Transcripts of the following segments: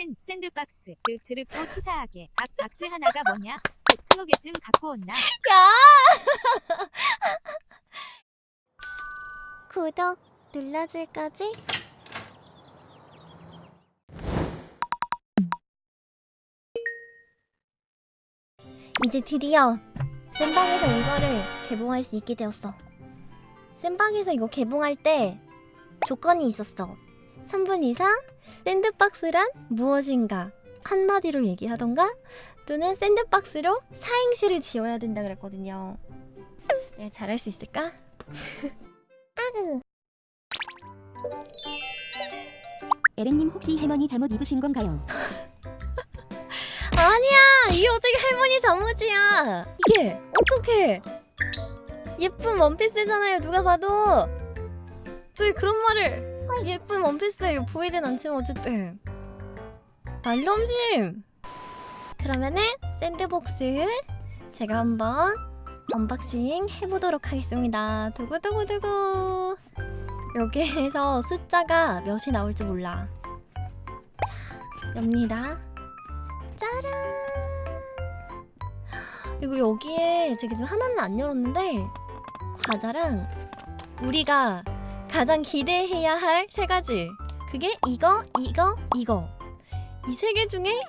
샌 샌드박스 그 드럽고 치사하게 박 박스 하나가 뭐냐 스- 스무 개쯤 갖고 온나 야! 구독 눌러줄 거지? 이제 드디어 쌤방에서 이거를 개봉할 수 있게 되었어. 쌤방에서 이거 개봉할 때 조건이 있었어. 3분 이상 샌드박스란 무엇인가 한마디로 얘기하던가 또는 샌드박스로 사행시를 지어야 된다 그랬거든요. 내가 잘할 수 있을까? 에렌님 혹시 할머니 잠옷 입으신 건가요? 아니야 이게 어떻게 할머니 잠옷이야 이게 어떻게 예쁜 원피스잖아요 누가 봐도 또 그런 말을 예쁜 원피스에 보이진 않지만 어쨌든. 말넘심! 그러면은 샌드복스 제가 한번 언박싱 해보도록 하겠습니다. 두구두구두구. 여기에서 숫자가 몇이 나올지 몰라. 자 엽니다. 짜란! 그리고 여기에 제가 지금 하나는 안 열었는데 과자랑 우리가 가장 기대해야 할 세 가지. 그게 이거 이거 이거. 이 세 개 중에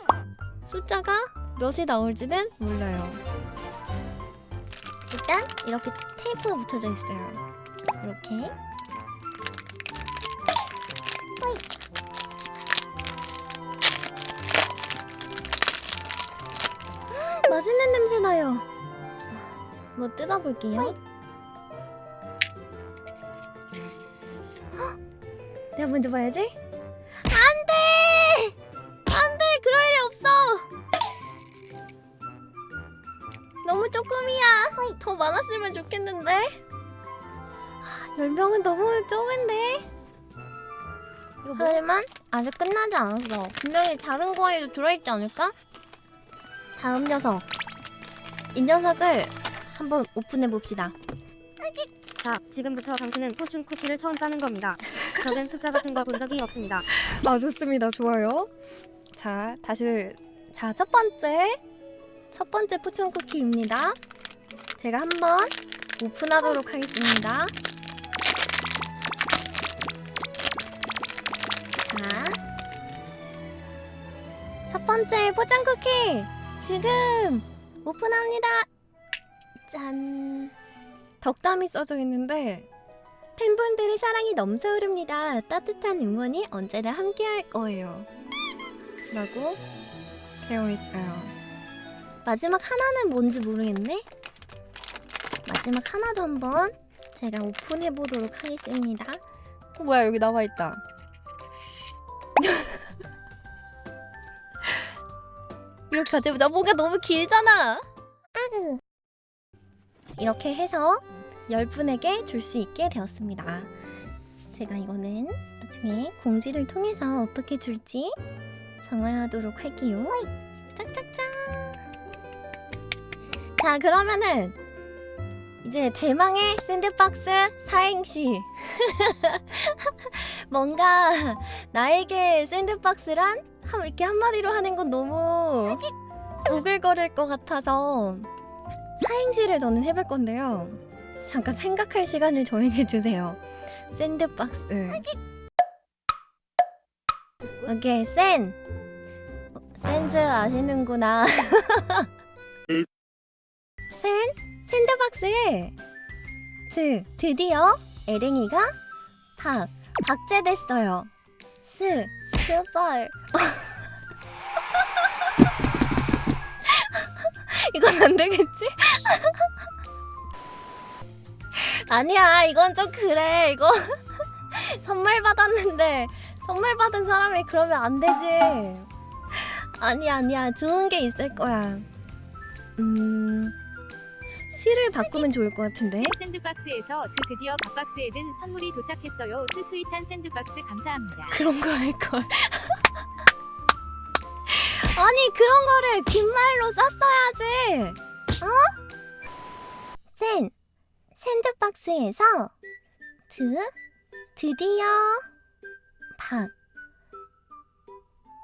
숫자가 몇이 나올지는 몰라요. 일단 이렇게 테이프가 붙여져 있어요. 이렇게. 맛있는 냄새 나요. 뭐 뜯어볼게요. 내가 먼저 봐야지. 안돼, 안돼, 그럴 리 없어. 너무 조금이야. 더 많았으면 좋겠는데. 하, 열 명은 너무 적은데. 하지만 아직 끝나지 않았어. 분명히 다른 거에도 들어있지 않을까? 다음 녀석. 이 녀석을 한번 오픈해 봅시다. 자, 지금부터 당신은 포춘 쿠키를 처음 따는 겁니다. 저는 숫자 같은 거 본 적이 없습니다. 아 좋습니다. 좋아요. 자 다시 자 첫 번째 첫 번째 푸춘 쿠키입니다. 제가 한번 오픈하도록 하겠습니다. 자. 첫 번째 포장 쿠키 지금 오픈합니다. 짠. 덕담이 써져 있는데 팬분들의 사랑이 넘쳐 흐릅니다. 따뜻한 응원이 언제나 함께할 거예요. 라고 되어 있어요. 마지막 하나는 뭔지 모르겠네. 마지막 하나도 한번 제가 오픈해 보도록 하겠습니다. 어, 뭐야 여기 나와 있다. 이렇게 같이 보자. 뭔가 너무 길잖아. 이렇게 해서 열 분에게 줄 수 있게 되었습니다. 제가 이거는 나중에 공지를 통해서 어떻게 줄지 정하도록 할게요. 짝짝짝. 자, 그러면은 이제 대망의 샌드박스 사행시. 뭔가 나에게 샌드박스란 한- 이렇게 한마디로 하는 건 너무 오글거릴 것 같아서 사행시를 저는 해볼 건데요. 잠깐 생각할 시간을 저에게 주세요. 샌드박스. 오케이, 샌. 센스 아시는구나. 샌? 샌드박스에 드, 드디어 에랭이가 박, 박제됐어요. 스, 스벌. 이건 안 되겠지? 아니야, 이건 좀 그래. 이거 선물 받았는데 선물 받은 사람이 그러면 안 되지. 아니야, 아니야. 좋은 게 있을 거야. 음, 시를 바꾸면 좋을 것 같은데. 샌드박스에서 그 드디어 밥박스에 든 선물이 도착했어요 스 스윗한 샌드박스 감사합니다 그런 거 할 걸. 아니 그런 거를 긴 말로 썼어야지. 어? 샌 샌드박스에서 드 드디어 박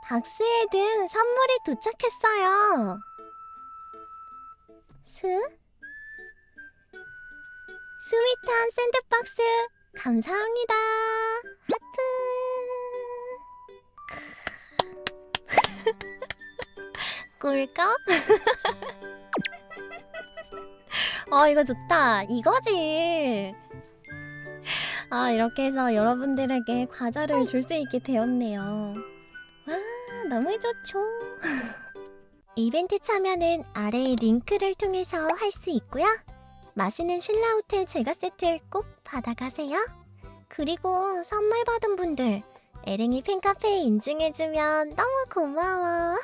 박스에 든 선물이 도착했어요. 스? 스윗한 샌드박스 감사합니다. 하트. 꿀꺽? 아 이거 좋다. 이거지. 아 이렇게 해서 여러분들에게 과자를 줄 수 있게 되었네요. 와 너무 좋죠. 이벤트 참여는 아래의 링크를 통해서 할 수 있고요. 맛있는 신라 호텔 제가 세트 꼭 받아가세요. 그리고 선물 받은 분들 에랭이 팬카페에 인증해주면 너무 고마워.